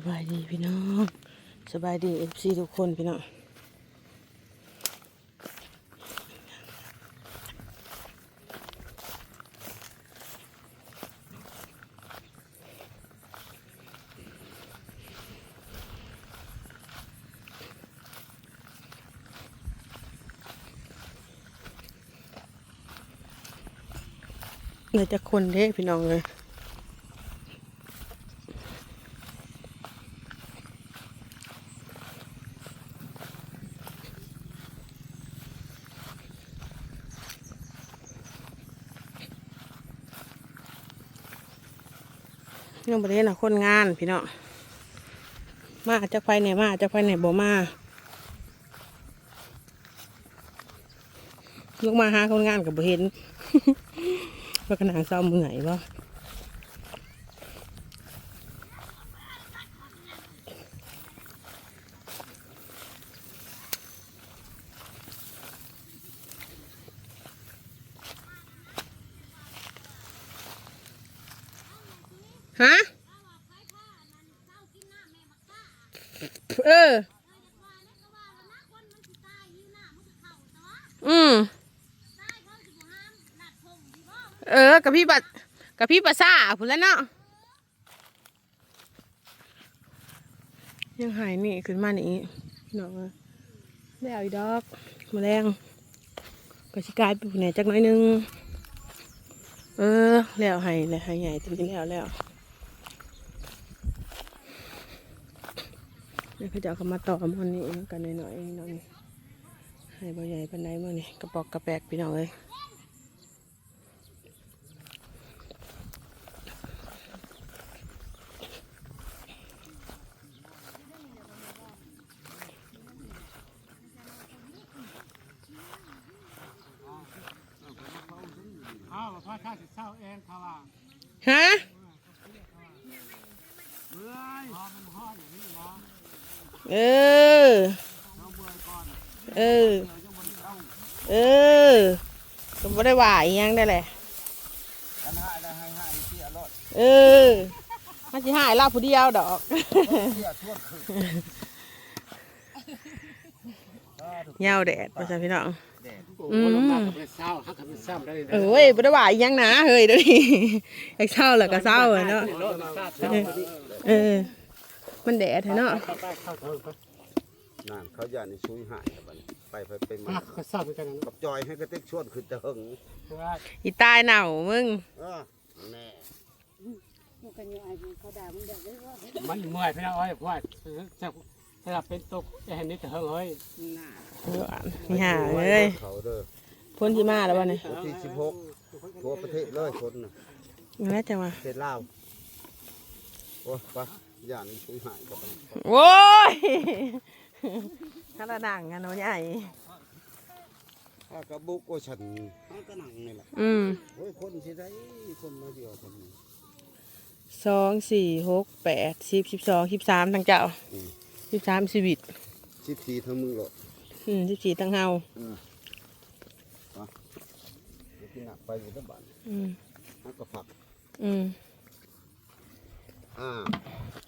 สบายดีพี่น้องสบายดีเอฟซีทุกคนพี่น้องเลยจะคนเด้พี่น้องเลย พี่น้องประเทศนะคนงานพี่เนาะมาจะไฟไหนมาจะไฟไหนบ่มาลูกมาหาคนงานกับบ่เห็นว่ากระนางเศร้าเมื่อยบ่ ฮะเออ อืมเออกับพี่บัดกับพี่ปัสซาพุ่นแล้วเนาะยังหายนี่ขึ้นมานี่เนาะไม่เอาอีดอกมาแรงก็ชิกลายเป็นผู้ไหนจักน้อยนึง เออแล้วให้แล้วให้ใหญ่ตัวนี้แล้วแล้ว เดี๋ยวเขาจะเอาเขามาต่อมันนี่กันหน่อยๆเอนาะนี่ให้บ่ใหญ่ปันไดมื่อนี่กระปอกกระแปกพี่น้องเลยฮะ เบื่อพอมันห่ออย่างนี้เหรอ เออ เออเออจะมันเศร้าเออก็บ่ได้ว่าอีหยังได้แหละกันหายได้ให้หายเสียรถเออมันสิหายเราผู้เดียวดอก เสียทั่วคืนเหงาแดดประชาพี่น้อง แดดอืมลงมาก็เป็นเศร้าฮักกับเป็นเศร้าได้เออเว้ยบ่ได้ว่าอีหยังนะเฮ้ยเดี๋ยวนี้อยากเศร้าแล้วก็เศร้าอะเนาะรถมันซาเศร้าเออ มันแดดแท้เนาะเข้าไปเข้าเถิงไปนั่นเขาย่านในซุยหายแล้วบัดนี้ไปไปไปมาฮักก็เศร้าเหมือนกันนะกับจอยให้กระเต็กชวนขึ้นจะหึงเพราะว่าอีตายเหน่ามึงเออแน่มันเมื่อยพี่น้องเอ้ยเพราะว่าจะจะรับเป็นตกจะเห็นนี่จะเฮิงเฮ้ยนี่ห่าเลยเขาเด้อพ้นที่มาแล้ววะเนี่ยวันที่สิบหกทั่วประเทศเลยคนน่ะยังไงจังวะประเทศลาวโอ้ยไป ย่านในซุยหายกับมันโว้ยถ้าระดังกันเนาะใหญ่ถ้ากระบุกก็ฉันเขาก็นั่งนี่แหละอืมโอ้ยคนสิได้คนมาเดียวคนนี้สองสี่หกแปดสิบสิบสองสิบสามทั้งเจ้าสิบสามสิบวิตสิบสี่ทั้งมือหรอกอืมสิบสี่ทั้งเฮาเดี๋ยวที่หนักไปอยู่ที่บ้านอืมนักก็ผัก อืม อ่า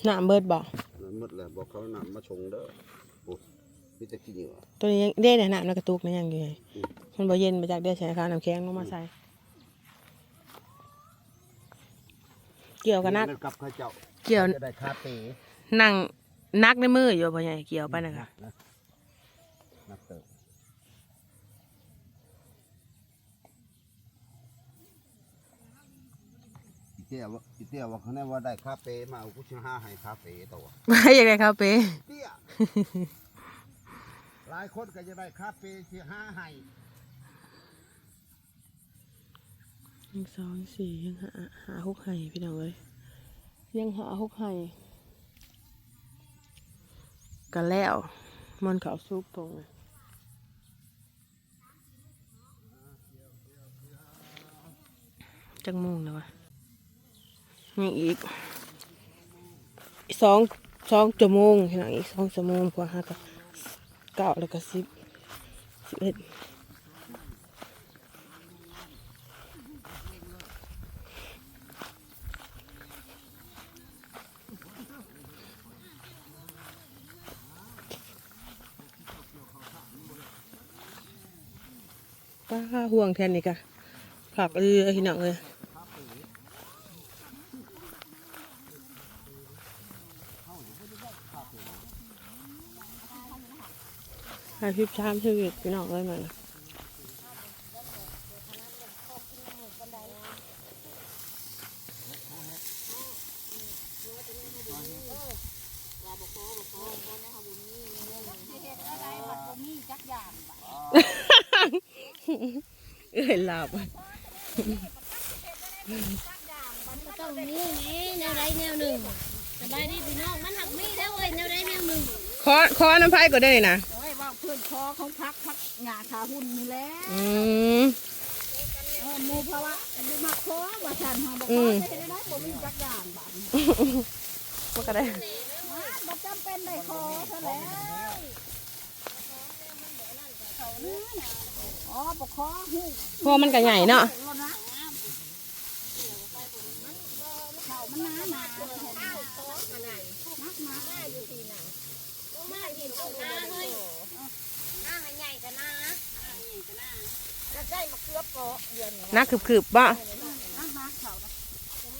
น้ำเบิดบอกนั่นหมดแล้วบอกเขานำมาชงเด้อโอ้มีแต่ขี้เหนียวตัวนี้ยังได้เนี่ยน้ำในกระตุกนะยังอยู่ไงมันบ่เย็นมาจากได้ใช้ข้าวน้ำแข็งลงมาใส่เกี่ยวกับนักกับข้าเจ้าเกี่ยวจะได้คาเต้นั่งนักในมืออยู่พ่อใหญ่เกี่ยวไปนะคะนะนักเติบ เตี้ยว่าอีเตี้ยว่าเขาแน่ว่าได้คาเฟ่มาเอากุชห้าให้คาเฟ่ตัวไม่อยากได้ข้าวเป๊ะเตี้ยหลายคนก็จะได้คาเฟ่ที่ห้าให้หนึ่งสองสี่ยังหาหาหกไห่พี่น้องเลยยังหาหกไห่กันแล้วมันเขาซุปตรงเลยจังโมุงแล้ววะ ยังอีกสองสองชั่วโมงยังอีกสองจำโมงกว่าห้ากับเก้าแล้วก็สิบสิบเอ็ดป้าห่วงแทนนี่กะผักเอือพี่น้งเลย หาพิบชามชีวิตพี่น้องเลยมันเอ้ยหลับต้องมีนี่แนวใดแนวหนึ่งสบายดีพี่น้องมันหักมีแล้วเว้ยแนวใดแนวหนึ่งคอคอน้ำไผ่ก็ได้นะโอ้ยว่าเพื่อนคอเขาพักพักหงาขาหุ่นนี่แหละอืมเออหมูเพราว่าดูมาคอว่าฉันหาบอกอืว่ามจะเห็นได้ผมมีจักอย่างบาดนี้มันก็ได้มาบ่จำเป็นได้คอซะแล้วอ๋อบ่คอหูพวกมันก็ใหญ่เนาะแล้วนะเขามันหนาหนานักหน มาหินเอาหน้าเฮ้ยหน้าให้ใหญ่กันนะจะได้มาเกือบเกาะเดือนนักคืบๆบ่นักหนาเขานะ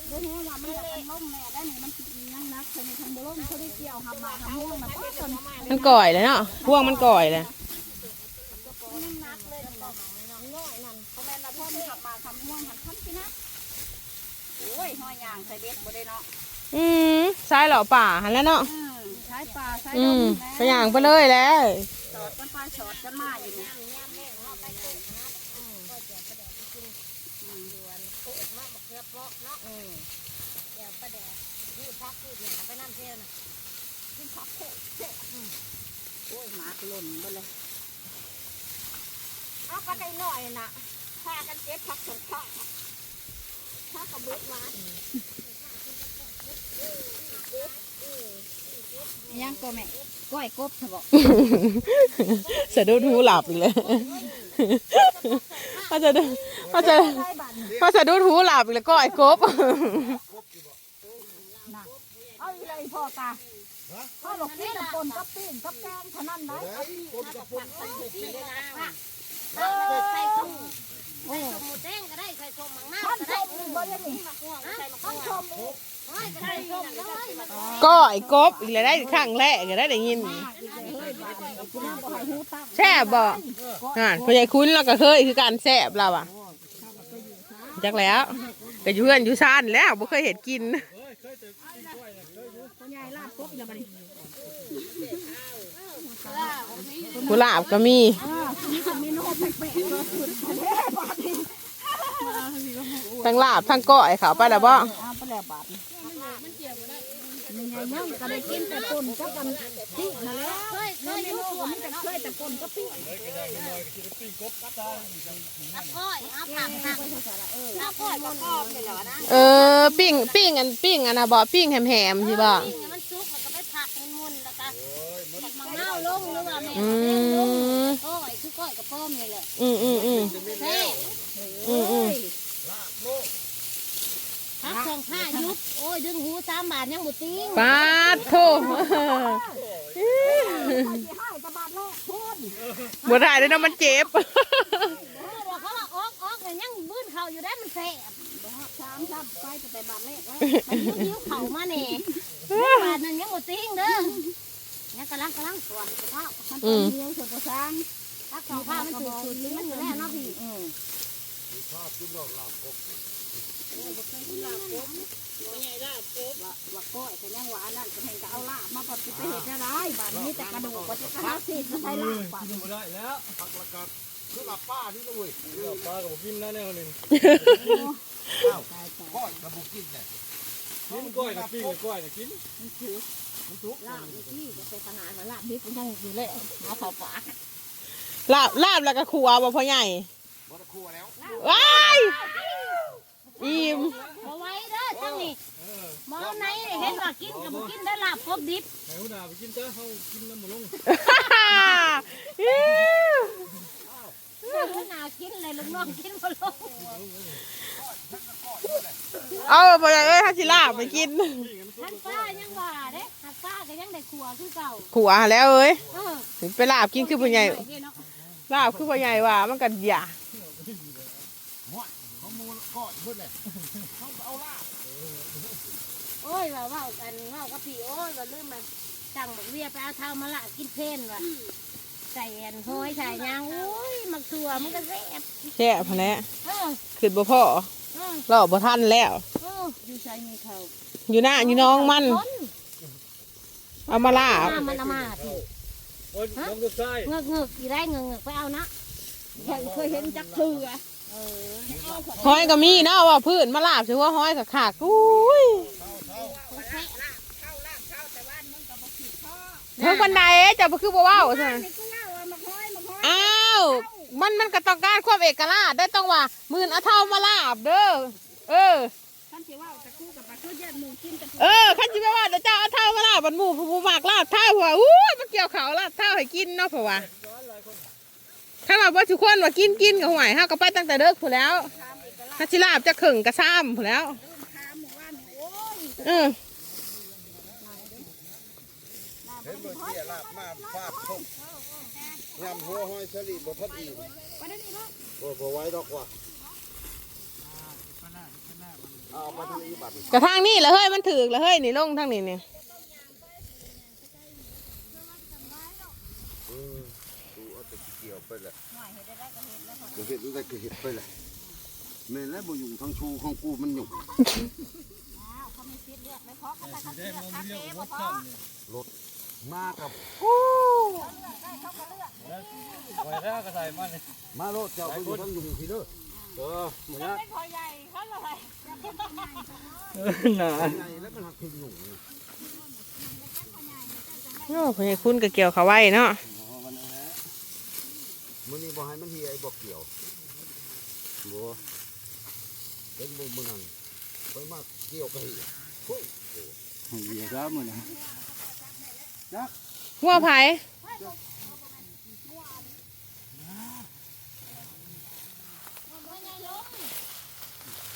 เดี๋ยวนี้ว่ามันจะเป็นล่มแน่ได้นี่มันยังนักเขามีทางบล่มเขาได้เกี่ยวหำมาทำม่วงนะเพราะตอนมันก่อยเลยเนาะพวกมันก่อยเลยยังนักเลยบอกน้อยนั่นเพราะแม่นละพ่อมันขับมาทำม่วงหันทันสินะโอ้ยห้อยยางใส่เบ็ดบ่ได้เนาะอืมใช่เหรอป่าหันแล้วเนาะ ใช้ปลาใช้อืดมงไปอย่างไปเลยแล้วสอดกันปลาสอดกันมาอยู่เนี่ยเดี๋ยวประเดี๋ยวพูดพักพูดอย่างไปน้ำเที่ยวนะกินผักโคตรเจ๊อืมโอ้ยหมากหล่นไปเลยเอาปลาไก่หน่อยน่ะพากันเก็บผักสงข้าถ้ากระเบิดมา ยังก็แม่ก้อยกบเถอะบอกสะดุดหูหลับอีกเลยเขาจะเขาจะเขาสะดุดหูหลับอีกเลยก็ไอ้กบเอาอีเลยพ่อตาพ่อบอกกินกับปนกับปิ้งกับแกงเท่านั้นได้เอาอีเออใส่ส้มใส่ส้มหมูแดงก็ได้ใส่ส้มมังนาวท่านก็ชได้มอีกบ่ยังนี่ใส่มะท่านม่วงชมอีกเฮ้ยก็ได้ส้ม ก็ไอ้กบอีกเลยได้ครั้งแรกก็ได้ได้ยินแซ่บบ่อ่าพ่อใหญ่คุ้นเราก็เคยคือการแซ่บเราอะจักแล้วก็อยู่เพื่อนอยู่ซ่านแล้วบ่เคยเห็นกินกุหลาบก็มีอ่านี่ก็มีโน้ตแปลกๆตัวสุดเด้บาดนี้ทั้งลาบทั้งก้อยเขาไปแล้วบ่ อาไปแล้วบาดนี้มันไงยังก็ได้กินแต่ปนกับกันปิ้งมาแล้วเคยเคเนื้อยเมอยู่นูก็มีแต่เคยแต่ปนกับปิ้งน้ำก้อยเอาผักผักน้ำก้อยมันก็ไปแล้วนะเออปิ้งปิ้งอันปิ้งอันน่ะบ่ปิ้งแหมๆสิบ่ปิ้งให้มันสุกแล้วก็ไปผักมันมุนแล้วก็ผักมังนาวลงหรือว่าแม่อืแม่ลงมก้อยคือก้อยกับพ่อมนี่แหละอืมอืมอืมแซ่อืมอืมพักสองผ้ายุบ โอ้ยดึงหูสามบาทยังบุติ้งปาดโถใครสิให้กับบาดแรกพูดบ่ได้เลยเนาะมันเจ็บ บอกเขาว่าออกออกเลยยังบื้นเขาอยู่ได้มันแซ่บบ่ฮอดสามซ้ำไปแต่บาดแรกแล้วมันยิ้วยิ้วเข่ามาเน่บาทนึงยังบุติ้งเด้อเนี่ยกำลังกำลังตัวเท้ามันเป็นเดียวสุดประสางพักสองผ้ามันถูกสุดมันอยู่แล้วเนาะพี่อื มว่าก้อยแต่ยังว่านนั้นก็เห็นก็เอาลาบมาปฏิไปเห็ดอะไรบาดนี้แต่กระดูกว่าจะกระหาสิจะใช้ลาบกินบ่ได้แล้วผักละกัดคือหลับป้านี่นะเว้ยปลากับกินนะแนวนึงอ้าวก้อยกระบุกกินเนี่ยกินก้อยกับปิ้งกับก้อยกับกินลาบที่จะไปขนาดว่าลาบนี้ก็ยังอยู่เลยเอาเข้าปากลาบลาบแล้วก็ขัวบ่พ่อใหญ่บ่ได้ครัวแล้วว้ายอิ่ม เอาไว้เด้อทั้งนี้มองไหนเห็นว่า กินกับบุกินได้ลาบครบดิบให้หัวหน้าไปกินจ้าเฮากินน้ำบ่ลงเจ้าหน้ากินเลยลูกน้องกินบ่ลงเอาพ่อใหญ่เอ้ยถ้าสิลาบไปกินท่านป้ายังว่าเด้หักป้าก็ยังได้ขัวคือเก่าขัวแล้วเอ้ยเออไปลาบกินคือพ่อใหญ่นี่เนาะลาบคือพ่อใหญ่ว่ามันก็อย่าเก้อนพุ่นเลยเอาล่ะโอ้ยว่าเว่ากันเว่ากับพี่โอ้ยว่าลืมมาสั่งบักเวียไปเอาเท้ามาละกินเพนว่ะใส่แอนห้อยใส่ยางโอ้ยมักตัวมันก็แซ่บแช่พะแหล้วเออขึ้นบ่พ่อเออรอบ่ทันแล้ว เอออยู่ใช้มีเขาอยู่หน้าอยู่น้องมันคนเอามาลาบหน้ามันเอามาพี่ โอ้ยน้องก็ใช่เงือกเงือกอีไรเงือกเงือกไปเอานะเคยเคยเห็นจักเถื่อเออห้อยก็มีเนาะว่าพื้นมาลาบสิว่าห้อยกับขากอุ้ย คนแซ่บ เข้าล่างเข้าแต่ว่ามันก็บ่ผิดข้อ เพิ่งบันไดจะบ่คือบ่เว้าใช่ไหมนี่กูเล่าว่ามาห้อยมาห้อยอ้าวมันมันก็ต้องการความเอกราชได้ต้องว่ามื่นเอาเท่ามาลาบเด้อเออท่านสิว่าจะคู่กับปลาทูเย็นหมูกินแต่เออขันจิว่าเดี๋ยวเจ้าเอาเท่ามาลาบบันหมูผู้มากลาบเท่าหัวอู้มันเกี่ยวเขาลาบเท่าให้กินเนาะเพราะว่าถ้าว่าบ่ทุกคนว่ากินกินกับหวยเฮาก็ไปตั้งแต่เด็กผู้แล้วถ้าสิลาบจะขึงกระซ้ำผู้แล้วเออ เห็นบ่เสียลาบมาฟาดทงยำหัวห้อยสลีบ่ทันอีกไปได้นี่เนาะบ่บ่ไหว้ดอกว่ะเอาไปทางนี้บัดนี้กระทางนี่แหละเฮ้ยมันถือกแล้วเฮ้ยนี่ลงทางนี้นี่เออดูเอาแต่เกี่ยวไปเลยก็เห็ดได้ก็เห็ดไปเลยแม่นแล้วบ่อยู่ทั้งชูของกูมันอยู่เขา มีสิทธิ์เลือกไม่พอเขาแต่เขาเลือกคักเด้บ่พอรถมากับไว้แล้วก็ใส่มันนี่มารถเจ้าไปอยู่ทั้งอยู่พี่เด้อเออหมูยะเป็นพอใหญ่เขาเลยหนาไงแล้วมันหักขึ้นอยู่โอ้พ่อใหญ่คุณก็เกี่ยวเขาไว้เนาะมื้อนี้บ่ให้มันเฮียไอ้บ่เกี่ยวบ่เป็นบ่มื้อนั้นไปมาเกี่ยวกับเฮียโอ้ยเหี้ยครับมึงนะหัวไผ่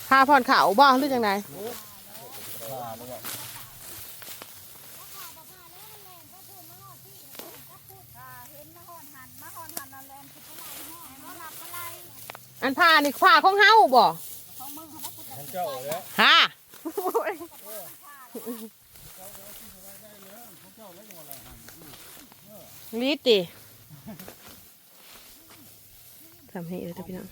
พาผ่อนเขาบ่หรือจังไดเห็นมาหอนหันมาหอนหันนั่นแหละสิไปไหนห้องมาหลับอะไรอันพานี่พาของเฮาบ่ของมึงเขาบอกกูจะของเจ้าแล้วฮะ ลิติทำให้เลยจ้ะพี่น้อง